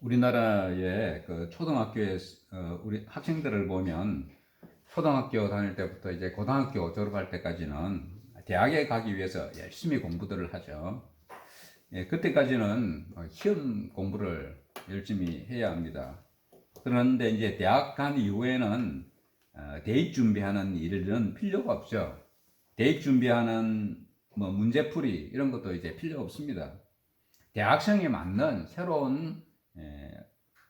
우리나라의 그 초등학교에 어, 우리 학생들을 보면 초등학교 다닐 때부터 이제 고등학교 졸업할 때까지는 대학에 가기 위해서 열심히 공부들을 하죠. 예, 그때까지는 어, 시험 공부를 열심히 해야 합니다. 그런데 이제 대학 간 이후에는 어, 대입 준비하는 일은 필요가 없죠. 대입 준비하는 뭐 문제풀이 이런 것도 이제 필요 없습니다. 대학생에 맞는 새로운 에,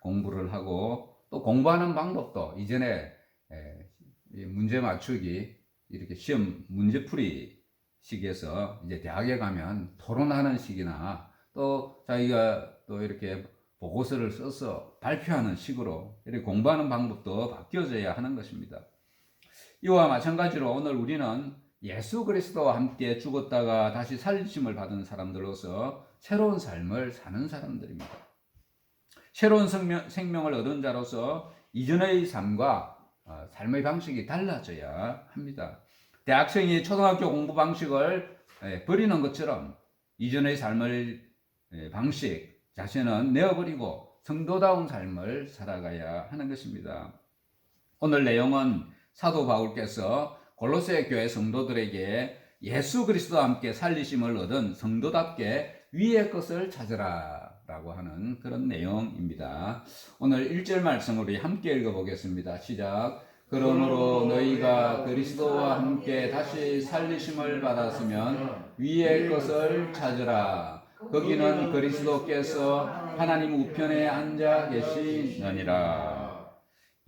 공부를 하고 또 공부하는 방법도 이전에 에, 이 문제 맞추기 이렇게 시험 문제풀이 식에서 이제 대학에 가면 토론하는 식이나 또 자기가 또 이렇게 보고서를 써서 발표하는 식으로 이렇게 공부하는 방법도 바뀌어져야 하는 것입니다. 이와 마찬가지로 오늘 우리는 예수 그리스도와 함께 죽었다가 다시 살리심을 받은 사람들로서 새로운 삶을 사는 사람들입니다. 새로운 생명, 생명을 얻은 자로서 이전의 삶과 어, 삶의 방식이 달라져야 합니다. 대학생이 초등학교 공부 방식을 예, 버리는 것처럼 이전의 삶을 예, 방식 자신은 내어버리고 성도다운 삶을 살아가야 하는 것입니다. 오늘 내용은 사도 바울께서 골로새 교회 성도들에게 예수 그리스도와 함께 살리심을 얻은 성도답게 위의 것을 찾으라 라고 하는 그런 내용입니다. 오늘 1절 말씀 우리 함께 읽어보겠습니다. 시작. 그러므로 너희가 그리스도와 함께 다시 살리심을 받았으면 위의 것을 찾으라. 거기는 그리스도께서 하나님 우편에 앉아 계시느니라.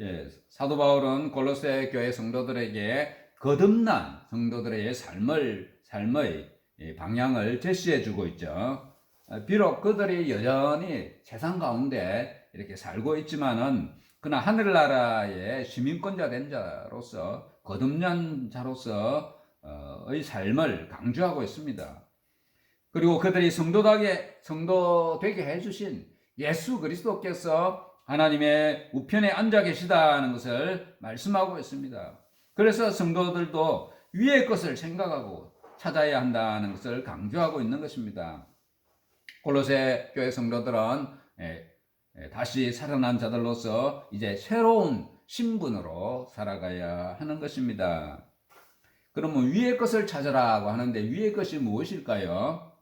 예, 사도 바울은 골로새 교회 성도들에게 거듭난 성도들의 삶을 삶의 예, 방향을 제시해 주고 있죠. 아, 비록 그들이 여전히 세상 가운데 이렇게 살고 있지만은 그러나 하늘나라의 시민권자 된 자로서 거듭난 자로서의 삶을 강조하고 있습니다. 그리고 그들이 성도되게 성도 되게 해주신 예수 그리스도께서 하나님의 우편에 앉아 계시다는 것을 말씀하고 있습니다. 그래서 성도들도 위의 것을 생각하고 찾아야 한다는 것을 강조하고 있는 것입니다. 골로새 교회 성도들은 예, 예, 다시 살아난 자들로서 이제 새로운 신분으로 살아가야 하는 것입니다. 그러면 위의 것을 찾으라고 하는데 위의 것이 무엇일까요?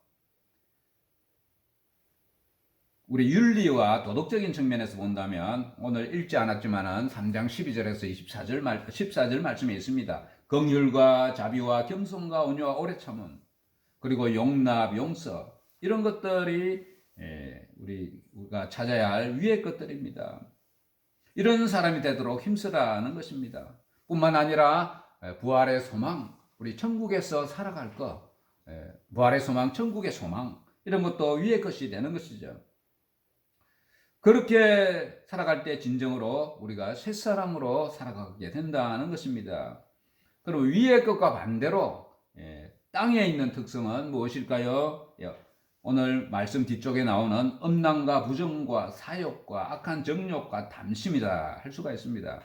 우리 윤리와 도덕적인 측면에서 본다면 오늘 읽지 않았지만은 3장 12절에서 24절 말 14절 말씀에 있습니다. 긍휼과 자비와 겸손과 온유와 오래 참음 그리고 용납, 용서 이런 것들이 예, 우리가 찾아야 할 위의 것들입니다. 이런 사람이 되도록 힘쓰라는 것입니다. 뿐만 아니라 예, 부활의 소망, 우리 천국에서 살아갈 것, 예, 부활의 소망, 천국의 소망 이런 것도 위의 것이 되는 것이죠. 그렇게 살아갈 때 진정으로 우리가 새 사람으로 살아가게 된다는 것입니다. 그럼 위의 것과 반대로 예, 땅에 있는 특성은 무엇일까요? 예, 오늘 말씀 뒤쪽에 나오는 음란과 부정과 사욕과 악한 정욕과 담심이다 할 수가 있습니다.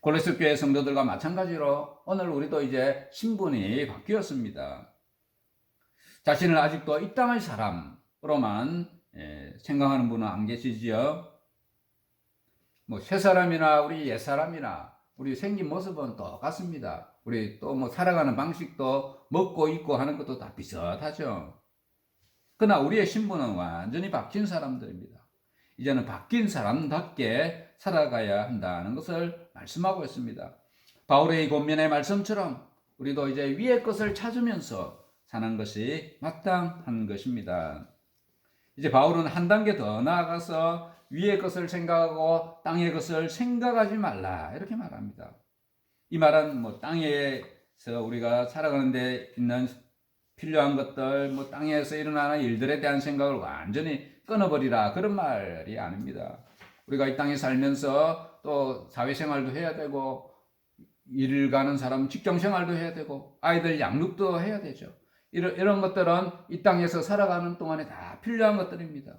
골로새 교회 성도들과 마찬가지로 오늘 우리도 이제 신분이 바뀌었습니다. 자신을 아직도 이 땅의 사람으로만 예, 생각하는 분은 안 계시지요. 뭐 새 사람이나 우리 옛 사람이나 우리 생긴 모습은 똑같습니다. 우리 또 뭐 살아가는 방식도 먹고 입고 하는 것도 다 비슷하죠. 그러나 우리의 신분은 완전히 바뀐 사람들입니다. 이제는 바뀐 사람답게 살아가야 한다는 것을 말씀하고 있습니다. 바울의 권면의 말씀처럼 우리도 이제 위의 것을 찾으면서 사는 것이 마땅한 것입니다. 이제 바울은 한 단계 더 나아가서 위의 것을 생각하고 땅의 것을 생각하지 말라 이렇게 말합니다. 이 말은 뭐 땅에서 우리가 살아가는데 있는 필요한 것들, 뭐 땅에서 일어나는 일들에 대한 생각을 완전히 끊어버리라 그런 말이 아닙니다. 우리가 이 땅에 살면서 또 사회생활도 해야 되고 일을 가는 사람 직장생활도 해야 되고 아이들 양육도 해야 되죠. 이런, 이런 것들은 이 땅에서 살아가는 동안에 다 필요한 것들입니다.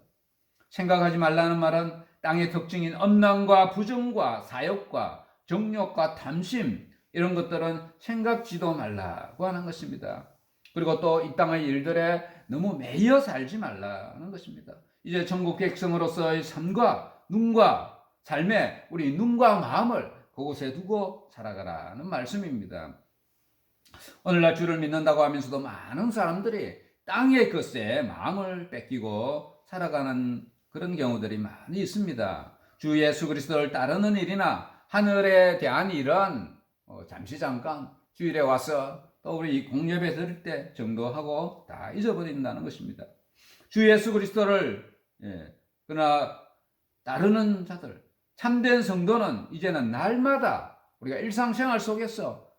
생각하지 말라는 말은 땅의 특징인 엄난과 부정과 사욕과 정욕과 탐심 이런 것들은 생각지도 말라고 하는 것입니다. 그리고 또 이 땅의 일들에 너무 매여 살지 말라는 것입니다. 이제 천국 백성으로서의 삶과 눈과 삶에 우리 눈과 마음을 그곳에 두고 살아가라는 말씀입니다. 오늘날 주를 믿는다고 하면서도 많은 사람들이 땅의 것에 마음을 뺏기고 살아가는 그런 경우들이 많이 있습니다. 주 예수 그리스도를 따르는 일이나 하늘에 대한 일은 어, 잠시 잠깐 주일에 와서 또 우리 공예배 드릴 때 정도하고 다 잊어버린다는 것입니다. 주 예수 그리스도를 예, 그러나 따르는 자들 참된 성도는 이제는 날마다 우리가 일상생활 속에서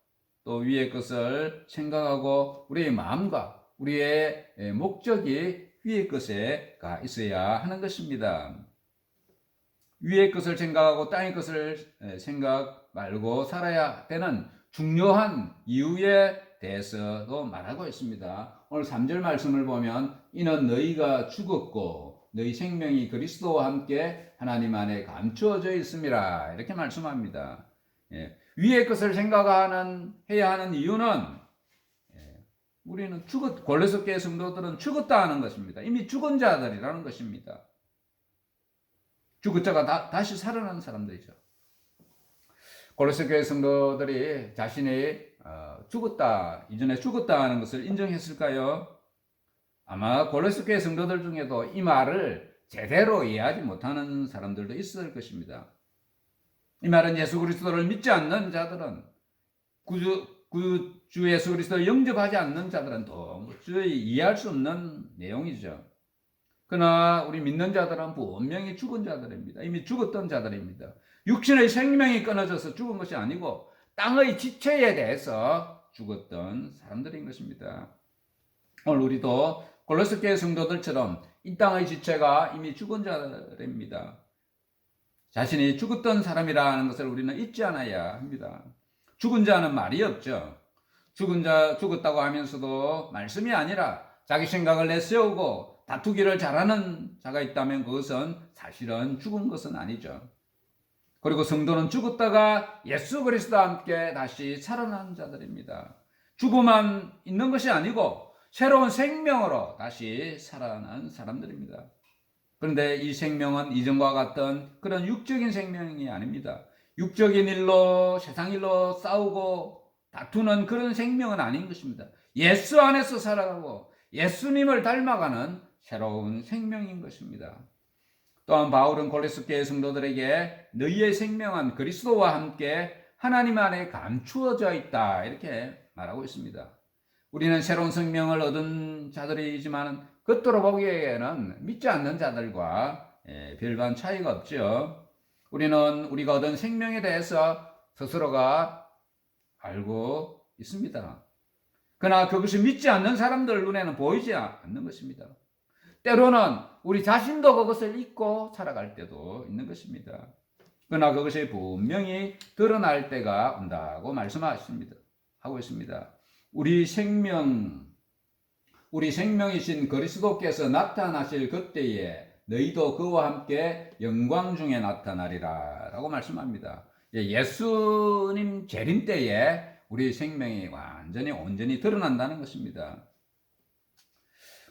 또 위의 것을 생각하고 우리의 마음과 우리의 예, 목적이 위의 것에 가 있어야 하는 것입니다. 위의 것을 생각하고 땅의 것을 예, 생각 말고 살아야 되는 중요한 이유에 대해서도 말하고 있습니다. 오늘 3절 말씀을 보면 이는 너희가 죽었고 너희 생명이 그리스도와 함께 하나님 안에 감추어져 있음이라 이렇게 말씀합니다. 예, 위의 것을 생각하는 해야 하는 이유는 예, 우리는 죽었 골로새교회 성도들은 죽었다 하는 것입니다. 이미 죽은 자들이라는 것입니다. 죽은 자가 다, 다시 살아난 사람들이죠. 교회 성도들이 자신이 어, 죽었다 이전에 죽었다 하는 것을 인정했을까요? 아마 골로새 교회 성도들 중에도 이 말을 제대로 이해하지 못하는 사람들도 있을 것입니다. 이 말은 예수 그리스도를 믿지 않는 자들은 구주, 구주 예수 그리스도를 영접하지 않는 자들은 도무지 이해할 수 없는 내용이죠. 그러나 우리 믿는 자들은 분명히 죽은 자들입니다. 이미 죽었던 자들입니다. 육신의 생명이 끊어져서 죽은 것이 아니고 땅의 지체에 대해서 죽었던 사람들인 것입니다. 오늘 우리도 골로새 교회 성도들처럼 이 땅의 지체가 이미 죽은 자들입니다. 자신이 죽었던 사람이라는 것을 우리는 잊지 않아야 합니다. 죽은 자는 말이 없죠. 죽은 자 죽었다고 하면서도 말씀이 아니라 자기 생각을 내세우고 다투기를 잘하는 자가 있다면 그것은 사실은 죽은 것은 아니죠. 그리고 성도는 죽었다가 예수 그리스도와 함께 다시 살아난 자들입니다. 죽음만 있는 것이 아니고 새로운 생명으로 다시 살아난 사람들입니다. 그런데 이 생명은 이전과 같던 그런 육적인 생명이 아닙니다. 육적인 일로 세상 일로 싸우고 다투는 그런 생명은 아닌 것입니다. 예수 안에서 살아가고 예수님을 닮아가는 새로운 생명인 것입니다. 또한 바울은 교회 성도들에게 너희의 생명은 그리스도와 함께 하나님 안에 감추어져 있다 이렇게 말하고 있습니다. 우리는 새로운 생명을 얻은 자들이지만 겉으로 보기에는 믿지 않는 자들과 예, 별반 차이가 없죠. 우리는 우리가 얻은 생명에 대해서 스스로가 알고 있습니다. 그러나 그것이 믿지 않는 사람들 눈에는 보이지 않는 것입니다. 때로는 우리 자신도 그것을 잊고 살아갈 때도 있는 것입니다. 그러나 그것이 분명히 드러날 때가 온다고 말씀하십니다. 하고 있습니다. 우리 생명, 우리 생명이신 그리스도께서 나타나실 그때에 너희도 그와 함께 영광 중에 나타나리라 라고 말씀합니다. 예, 예수님 재림 때에 우리 생명이 완전히 온전히 드러난다는 것입니다.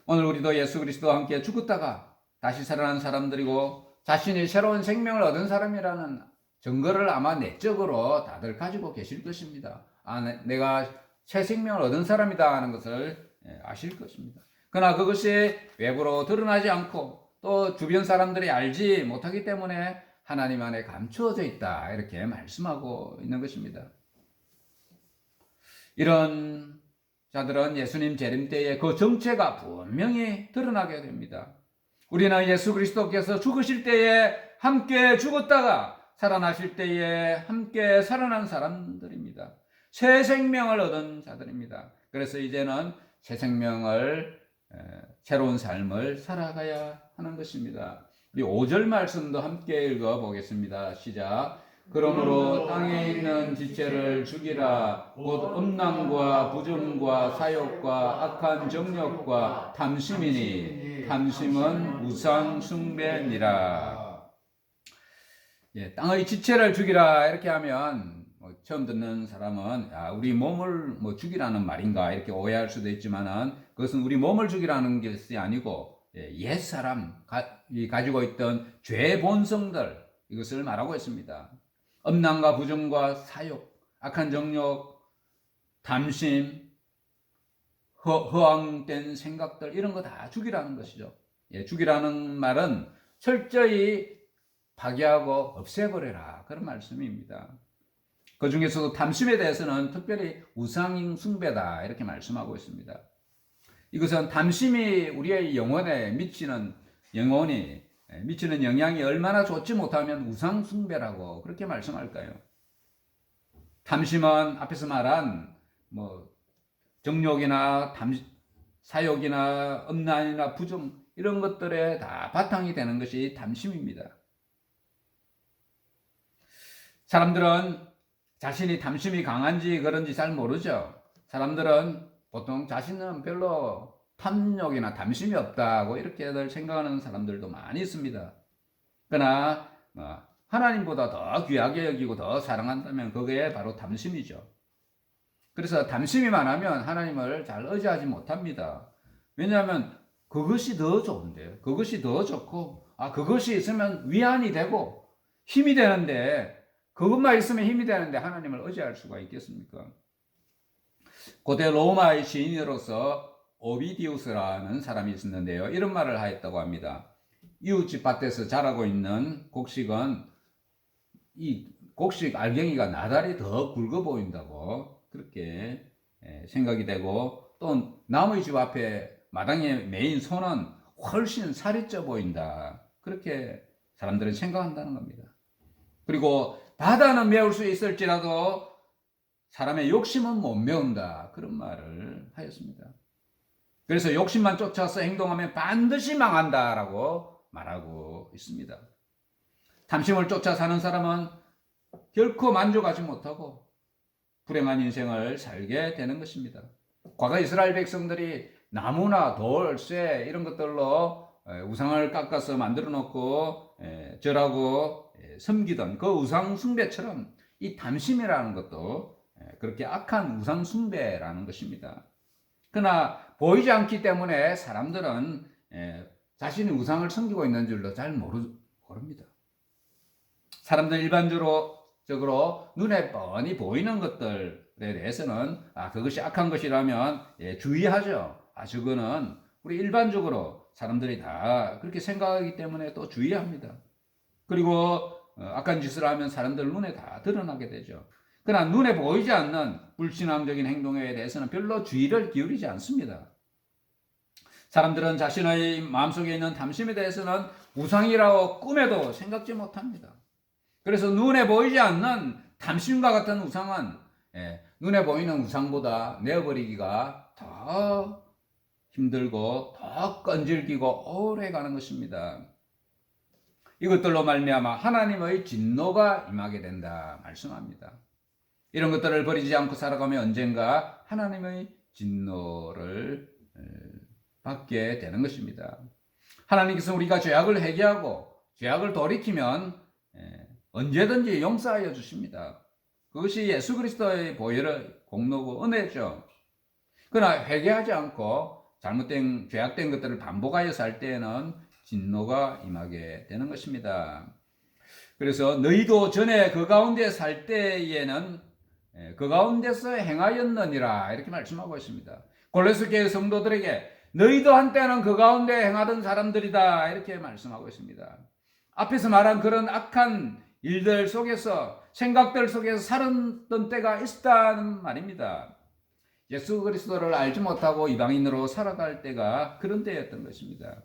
오늘 우리도 예수 그리스도와 함께 죽었다가 다시 살아난 사람들이고 자신이 새로운 생명을 얻은 사람이라는 증거를 아마 내적으로 다들 가지고 계실 것입니다. 아, 내가 새 생명을 얻은 사람이다 하는 것을 예, 아실 것입니다. 그러나 그것이 외부로 드러나지 않고 또 주변 사람들이 알지 못하기 때문에 하나님 안에 감추어져 있다. 이렇게 말씀하고 있는 것입니다. 이런 자들은 예수님 재림 때에 그 정체가 분명히 드러나게 됩니다. 우리는 예수 그리스도께서 죽으실 때에 함께 죽었다가 살아나실 때에 함께 살아난 사람들입니다. 새 생명을 얻은 자들입니다. 그래서 이제는 새 생명을 새로운 삶을 살아가야 하는 것입니다. 우리 5절 말씀도 함께 읽어 보겠습니다. 시작. 그러므로 땅에 있는 지체를 죽이라 곧 음란과 부정과 사욕과 악한 정욕과 탐심이니 탐심은 우상 숭배니라. 예, 땅의 지체를 죽이라 이렇게 하면 뭐 처음 듣는 사람은 야, 우리 몸을 뭐 죽이라는 말인가 이렇게 오해할 수도 있지만은 그것은 우리 몸을 죽이라는 것이 아니고 예, 옛 사람 이 가지고 있던 죄 본성들 이것을 말하고 있습니다. 엄난과 부정과 사욕, 악한 정욕, 담심, 허, 허황된 생각들 이런 거 다 죽이라는 것이죠. 예, 죽이라는 말은 철저히 파괴하고 없애버려라 그런 말씀입니다. 그 중에서도 탐심에 대해서는 특별히 우상 숭배다 이렇게 말씀하고 있습니다. 이것은 탐심이 우리의 영혼에 미치는 영혼이 미치는 영향이 얼마나 좋지 못하면 우상 숭배라고 그렇게 말씀할까요? 탐심은 앞에서 말한 뭐 정욕이나 탐 사욕이나 음란이나 부정 이런 것들에 다 바탕이 되는 것이 탐심입니다. 사람들은 자신이 탐심이 강한지 그런지 잘 모르죠. 사람들은 보통 자신은 별로 탐욕이나 담심이 없다고 이렇게들 생각하는 사람들도 많이 있습니다. 그러나 뭐 하나님보다 더 귀하게 여기고 더 사랑한다면 그게 바로 담심이죠. 그래서 담심이 많으면 하나님을 잘 의지하지 못합니다. 왜냐하면 그것이 더 좋은데, 그것이 더 좋고, 아, 그것이 있으면 위안이 되고 힘이 되는데, 그것만 있으면 힘이 되는데 하나님을 의지할 수가 있겠습니까? 고대 로마의 시인으로서 오비디우스라는 사람이 있었는데요. 이런 말을 하였다고 합니다. 이웃집 밭에서 자라고 있는 곡식은 이 곡식 알갱이가 나달이 더 굵어 보인다고 그렇게 생각이 되고 또 나무의 집 앞에 마당에 메인 소는 훨씬 살이 쪄 보인다. 그렇게 사람들은 생각한다는 겁니다. 그리고 바다는 메울 수 있을지라도 사람의 욕심은 못 메운다. 그런 말을 하였습니다. 그래서 욕심만 쫓아서 행동하면 반드시 망한다라고 말하고 있습니다. 탐심을 쫓아 사는 사람은 결코 만족하지 못하고 불행한 인생을 살게 되는 것입니다. 과거 이스라엘 백성들이 나무나 돌, 쇠 이런 것들로 우상을 깎아서 만들어 놓고 절하고 섬기던 그 우상 숭배처럼 이 담심이라는 것도 그렇게 악한 우상 숭배라는 것입니다. 그러나 보이지 않기 때문에 사람들은 자신이 우상을 섬기고 있는 줄도 잘 모르, 모릅니다. 사람들 일반적으로 적으로 눈에 뻔히 보이는 것들에 대해서는 아 그것이 악한 것이라면 예, 주의하죠. 아 저거는 우리 일반적으로 사람들이 다 그렇게 생각하기 때문에 또 주의합니다. 그리고 어, 악한 짓을 하면 사람들 눈에 다 드러나게 되죠. 그러나 눈에 보이지 않는 불신앙적인 행동에 대해서는 별로 주의를 기울이지 않습니다. 사람들은 자신의 마음속에 있는 탐심에 대해서는 우상이라고 꿈에도 생각지 못합니다. 그래서 눈에 보이지 않는 탐심과 같은 우상은 예, 눈에 보이는 우상보다 내어버리기가 더 힘들고 더 끈질기고 오래 가는 것입니다. 이것들로 말미암아 하나님의 진노가 임하게 된다 말씀합니다. 이런 것들을 버리지 않고 살아가면 언젠가 하나님의 진노를 받게 되는 것입니다. 하나님께서 우리가 죄악을 회개하고 죄악을 돌이키면 언제든지 용서하여 주십니다. 그것이 예수 그리스도의 보혈의 공로고 은혜죠. 그러나 회개하지 않고 잘못된 죄악된 것들을 반복하여 살 때에는 진노가 임하게 되는 것입니다. 그래서 너희도 전에 그 가운데 살 때에는 예, 그 가운데서 행하였느니라 이렇게 말씀하고 있습니다. 교회 성도들에게 너희도 한때는 그 가운데 행하던 사람들이다 이렇게 말씀하고 있습니다. 앞에서 말한 그런 악한 일들 속에서 생각들 속에서 살았던 때가 있었다는 말입니다. 예수 그리스도를 알지 못하고 이방인으로 살아갈 때가 그런 때였던 것입니다.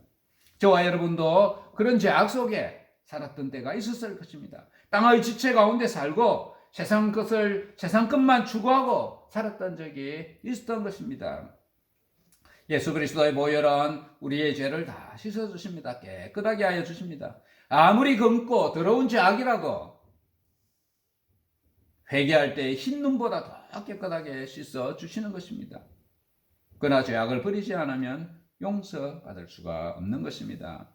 저와 여러분도 그런 죄악 속에 살았던 때가 있었을 것입니다. 땅의 지체 가운데 살고 세상 것을 세상 것만 추구하고 살았던 적이 있었던 것입니다. 예수 그리스도의 보혈은 우리의 죄를 다 씻어 주십니다. 깨끗하게 하여 주십니다. 아무리 검고 더러운 죄악이라도 회개할 때흰 눈보다 더 깨끗하게 씻어 주시는 것입니다. 그러나 죄악을 버리지 않으면 용서받을 수가 없는 것입니다.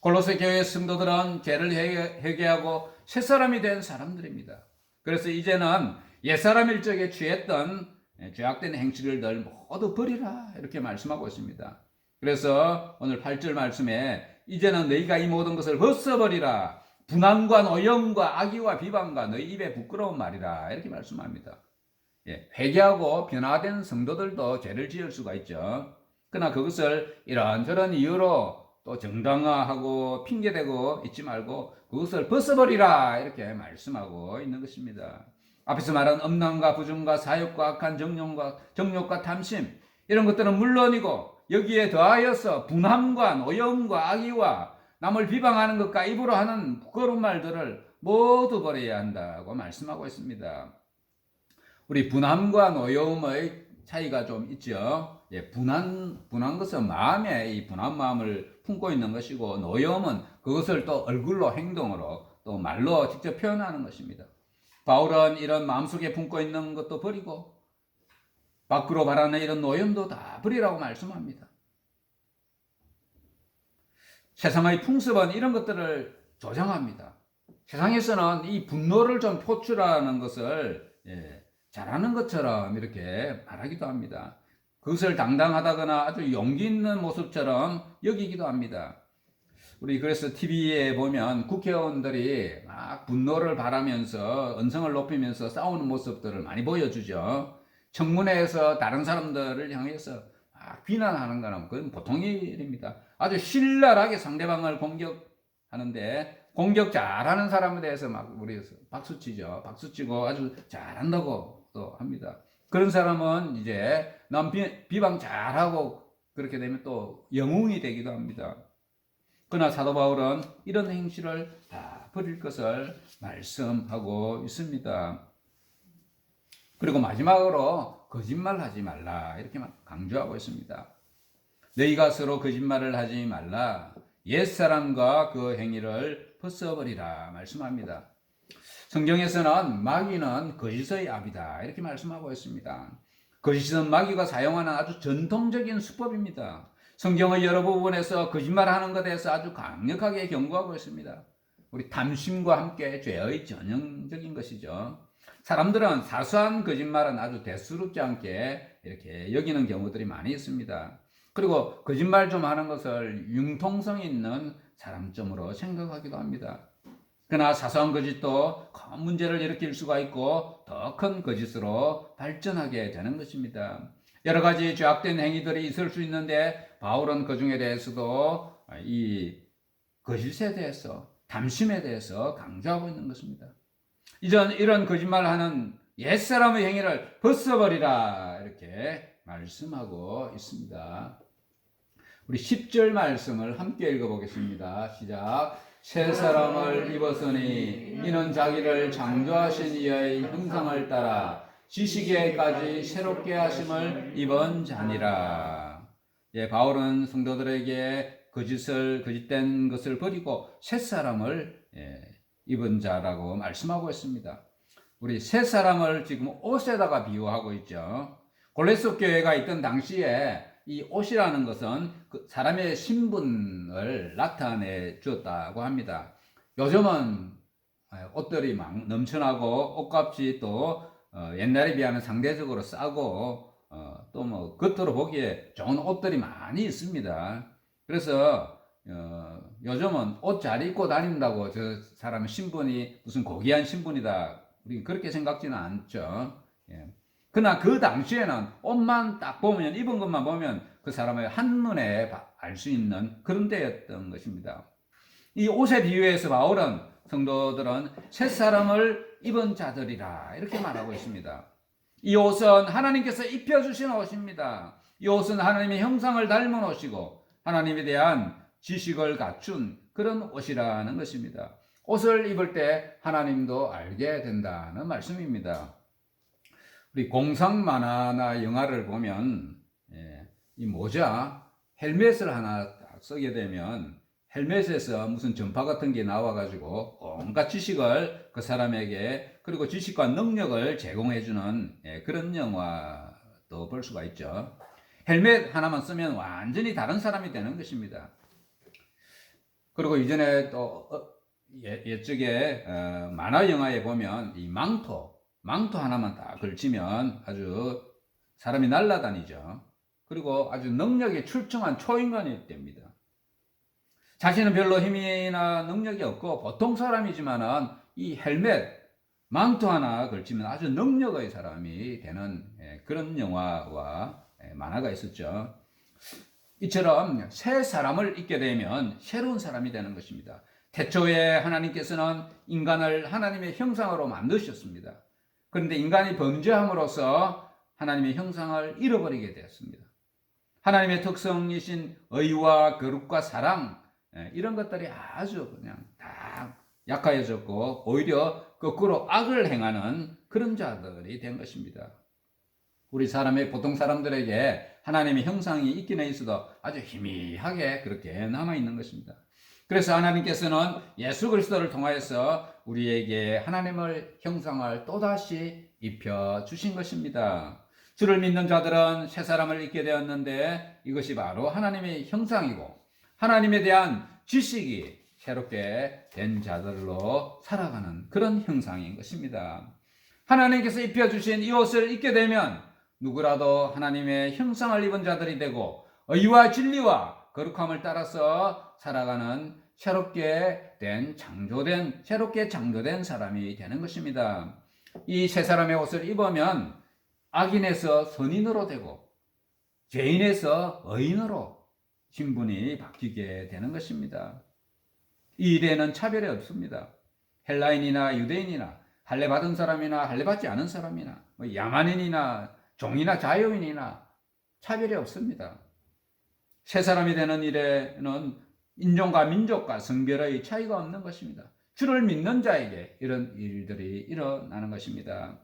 골로새 교회 성도들은 죄를 회개하고 새 사람이 된 사람들입니다. 그래서 이제는 옛사람 일 적에 취했던 죄악된 행실들 모두 버리라 이렇게 말씀하고 있습니다. 그래서 오늘 8절 말씀에 이제는 너희가 이 모든 것을 벗어버리라. 분함과 노염과 악의와 비방과 너희 입에 부끄러운 말이라. 이렇게 말씀합니다. 예, 회개하고 변화된 성도들도 죄를 지을 수가 있죠. 그러나 그것을 이런저런 이유로 또 정당화하고 핑계대고 있지 말고 그것을 벗어버리라 이렇게 말씀하고 있는 것입니다. 앞에서 말한 음란과 부정과 사욕과 악한 정욕과 정욕과 탐심 이런 것들은 물론이고 여기에 더하여서 분함과 노여움과 악의와 남을 비방하는 것과 입으로 하는 부끄러운 말들을 모두 버려야 한다고 말씀하고 있습니다. 우리 분함과 노여움의 차이가 좀 있죠. 예, 분한 분한 것은 마음에 이 분한 마음을 품고 있는 것이고 노여움은 그것을 또 얼굴로 행동으로 또 말로 직접 표현하는 것입니다. 바울은 이런 마음속에 품고 있는 것도 버리고 밖으로 바라는 이런 노염도 다 버리라고 말씀합니다. 세상의 풍습은 이런 것들을 조장합니다. 세상에서는 이 분노를 좀 표출하는 것을 예, 잘하는 것처럼 이렇게 말하기도 합니다. 그것을 당당하다거나 아주 용기 있는 모습처럼 여기기도 합니다. 우리 그래서 TV에 보면 국회의원들이 막 분노를 바라면서 언성을 높이면서 싸우는 모습들을 많이 보여주죠. 청문회에서 다른 사람들을 향해서 막 비난하는 거는 그건 보통의 일입니다. 아주 신랄하게 상대방을 공격하는데 공격 잘하는 사람에 대해서 막 우리 박수 치죠. 박수 치고 아주 잘한다고 또 합니다. 그런 사람은 이제 남 비- 비방 잘하고 그렇게 되면 또 영웅이 되기도 합니다. 그러나 사도 바울은 이런 행실을 다 버릴 것을 말씀하고 있습니다. 그리고 마지막으로 거짓말 하지 말라 이렇게 강조하고 있습니다. 너희가 서로 거짓말을 하지 말라 옛 사람과 그 행위를 벗어버리라 말씀합니다. 성경에서는 마귀는 거짓의 압이다 이렇게 말씀하고 있습니다. 거짓은 마귀가 사용하는 아주 전통적인 수법입니다. 성경의 여러 부분에서 거짓말하는 것에 대해서 아주 강력하게 경고하고 있습니다. 우리 탐심과 함께 죄의 전형적인 것이죠. 사람들은 사소한 거짓말은 아주 대수롭지 않게 이렇게 여기는 경우들이 많이 있습니다. 그리고 거짓말 좀 하는 것을 융통성 있는 사람점으로 생각하기도 합니다. 그러나 사소한 거짓도 큰 문제를 일으킬 수가 있고 더 큰 거짓으로 발전하게 되는 것입니다. 여러 가지 죄악된 행위들이 있을 수 있는데 바울은 그 중에 대해서도 이 거짓에 대해서 담심에 대해서 강조하고 있는 것입니다. 이전 이런 거짓말 하는 옛사람의 행위를 벗어버리라 이렇게 말씀하고 있습니다. 우리 10절 말씀을 함께 읽어보겠습니다. 시작. 새 사람을 입었으니 이는 자기를 창조하신 이의 형상을 따라 지식에까지 새롭게 하심을 입은 자니라. 예, 바울은 성도들에게 거짓을 거짓된 것을 버리고 새 사람을 예, 입은 자라고 말씀하고 있습니다. 우리 새 사람을 지금 옷에다가 비유하고 있죠. 골레스 교회가 있던 당시에 이 옷이라는 것은 그 사람의 신분을 나타내 주었다고 합니다. 요즘은 옷들이 막 넘쳐나고 옷값이 또 어, 옛날에 비하면 상대적으로 싸고 어, 또 뭐 겉으로 보기에 좋은 옷들이 많이 있습니다. 그래서 어, 요즘은 옷 잘 입고 다닌다고 저 사람의 신분이 무슨 고귀한 신분이다. 우리 그렇게 생각지는 않죠. 예. 그러나 그 당시에는 옷만 딱 보면 입은 것만 보면 그 사람의 한눈에 알 수 있는 그런 때였던 것입니다. 이 옷에 비유해서 바울은 성도들은 새 사람을 입은 자들이라 이렇게 말하고 있습니다. 이 옷은 하나님께서 입혀주신 옷입니다. 이 옷은 하나님의 형상을 닮은 옷이고 하나님에 대한 지식을 갖춘 그런 옷이라는 것입니다. 옷을 입을 때 하나님도 알게 된다는 말씀입니다. 우리 공상 만화나 영화를 보면 예, 이 모자 헬멧을 하나 딱 쓰게 되면 헬멧에서 무슨 전파 같은 게 나와가지고 온갖 지식을 그 사람에게 그리고 지식과 능력을 제공해주는 예, 그런 영화도 볼 수가 있죠. 헬멧 하나만 쓰면 완전히 다른 사람이 되는 것입니다. 그리고 이전에 또 어, 예, 옛적에 어, 만화 영화에 보면 이 망토 망토 하나만 딱 걸치면 아주 사람이 날아다니죠. 그리고 아주 능력이 출중한 초인간이 됩니다. 자신은 별로 힘이나 능력이 없고 보통 사람이지만은 이 헬멧, 망토 하나 걸치면 아주 능력의 사람이 되는 예, 그런 영화와 예, 만화가 있었죠. 이처럼 새 사람을 잊게 되면 새로운 사람이 되는 것입니다. 태초에 하나님께서는 인간을 하나님의 형상으로 만드셨습니다. 그런데 인간이 범죄함으로써 하나님의 형상을 잃어버리게 되었습니다. 하나님의 특성이신 의와 거룩과 사랑 예, 이런 것들이 아주 그냥 다 약하여졌고 오히려 거꾸로 악을 행하는 그런 자들이 된 것입니다. 우리 사람의 보통 사람들에게 하나님의 형상이 있기는 있어도 아주 희미하게 그렇게 남아 있는 것입니다. 그래서 하나님께서는 예수 그리스도를 통하여서 우리에게 하나님을 형상을 또다시 입혀 주신 것입니다. 주를 믿는 자들은 새 사람을 잊게 되었는데 이것이 바로 하나님의 형상이고 하나님에 대한 지식이 새롭게 된 자들로 살아가는 그런 형상인 것입니다. 하나님께서 입혀주신 이 옷을 입게 되면 누구라도 하나님의 형상을 입은 자들이 되고 의와 진리와 거룩함을 따라서 살아가는 새롭게 된 창조된 새롭게 창조된 사람이 되는 것입니다. 이새 사람의 옷을 입으면 악인에서 선인으로 되고 죄인에서 의인으로 신분이 바뀌게 되는 것입니다. 이 일에는 차별이 없습니다. 헬라인이나 유대인이나 할례 받은 사람이나 할례 받지 않은 사람이나 뭐 야만인이나 종이나 자유인이나 차별이 없습니다. 새 사람이 되는 일에는 인종과 민족과 성별의 차이가 없는 것입니다. 주를 믿는 자에게 이런 일들이 일어나는 것입니다.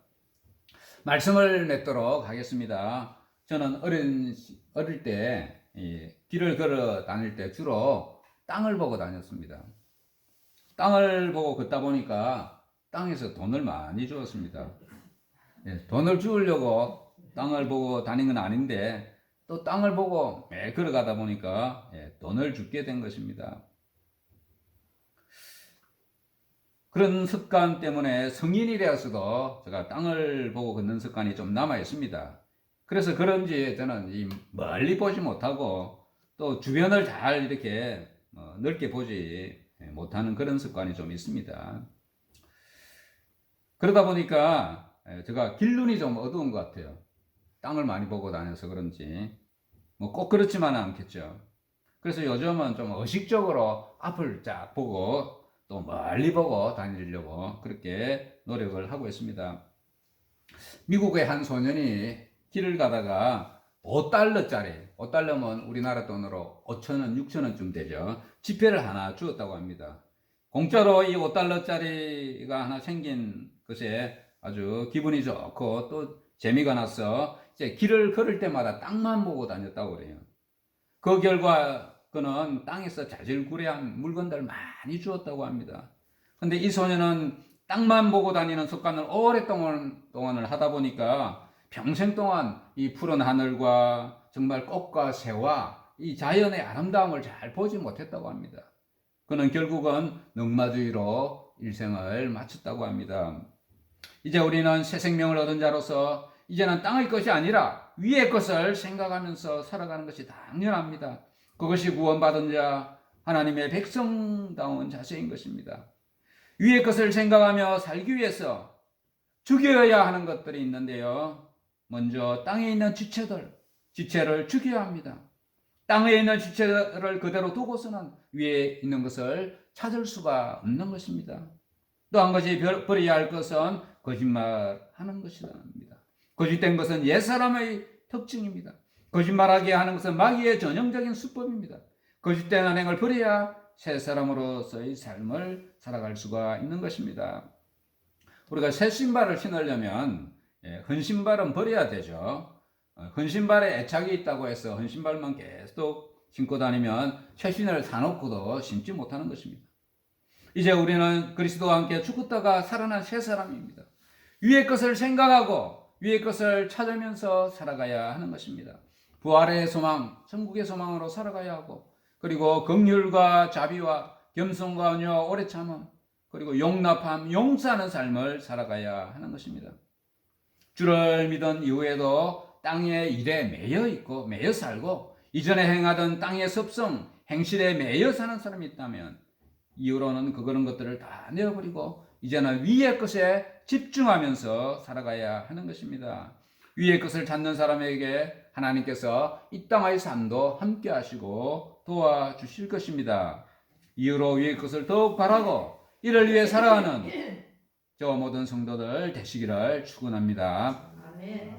말씀을 맺도록 하겠습니다. 저는 어린, 어릴 때 길을 걸어 다닐 때 주로 땅을 보고 다녔습니다. 땅을 보고 걷다 보니까 땅에서 돈을 많이 주었습니다. 예, 돈을 주우려고 땅을 보고 다닌 건 아닌데 또 땅을 보고 매일 걸어가다 보니까 예, 돈을 주게 된 것입니다. 그런 습관 때문에 성인이 되었어도 제가 땅을 보고 걷는 습관이 좀 남아 있습니다. 그래서 그런지 저는 멀리 보지 못하고 또 주변을 잘 이렇게 어, 넓게 보지 못하는 그런 습관이 좀 있습니다. 그러다 보니까 예, 제가 길눈이 좀 어두운 것 같아요. 땅을 많이 보고 다녀서 그런지 뭐 꼭 그렇지만은 않겠죠. 그래서 요즘은 좀 의식적으로 앞을 쫙 보고 또 멀리 보고 다니려고 그렇게 노력을 하고 있습니다. 미국의 한 소년이 길을 가다가 5달러짜리, 5달러면 우리나라 돈으로 5천원, 6천원쯤 되죠. 지폐를 하나 주었다고 합니다. 공짜로 이 5달러짜리가 하나 생긴 것에 아주 기분이 좋고 또 재미가 나서 이제 길을 걸을 때마다 땅만 보고 다녔다고 그래요. 그 결과 그는 땅에서 자질구레한 물건들 많이 주었다고 합니다. 근데 이 소년은 땅만 보고 다니는 습관을 오랫동안 동안을 하다 보니까 평생 동안 이 푸른 하늘과 정말 꽃과 새와 이 자연의 아름다움을 잘 보지 못했다고 합니다. 그는 결국은 넉마주의로 일생을 마쳤다고 합니다. 이제 우리는 새 생명을 얻은 자로서 이제는 땅의 것이 아니라 위의 것을 생각하면서 살아가는 것이 당연합니다. 그것이 구원받은 자, 하나님의 백성다운 자세인 것입니다. 위의 것을 생각하며 살기 위해서 죽여야 하는 것들이 있는데요. 먼저 땅에 있는 지체들, 지체를 죽여야 합니다. 땅에 있는 지체를 그대로 두고서는 위에 있는 것을 찾을 수가 없는 것입니다. 또 한 가지 버려야 할 것은 거짓말하는 것이다. 거짓된 것은 옛사람의 특징입니다. 거짓말하게 하는 것은 마귀의 전형적인 수법입니다. 거짓된 언행을 버려야 새 사람으로서의 삶을 살아갈 수가 있는 것입니다. 우리가 새 신발을 신으려면 예, 헌 신발은 버려야 되죠. 헌 어, 신발에 애착이 있다고 해서 헌 신발만 계속 신고 다니면 새 신을 사놓고도 신지 못하는 것입니다. 이제 우리는 그리스도와 함께 죽었다가 살아난 새 사람입니다. 위의 것을 생각하고 위의 것을 찾으면서 살아가야 하는 것입니다. 부활의 소망, 천국의 소망으로 살아가야 하고 그리고 긍휼과 자비와 겸손과 은혜와 오래 참음 그리고 용납함, 용서하는 삶을 살아가야 하는 것입니다. 주를 믿은 이후에도 땅의 일에 매여 있고 매여 살고 이전에 행하던 땅의 습성, 행실에 매여 사는 사람이 있다면 이후로는 그 그런 것들을 다 내어버리고 이제는 위의 것에 집중하면서 살아가야 하는 것입니다. 위의 것을 찾는 사람에게 하나님께서 이 땅의 삶도 함께 하시고 도와주실 것입니다. 이후로 위의 것을 더욱 바라고 이를 위해 살아가는 저 모든 성도들 되시기를 축원합니다. 아멘.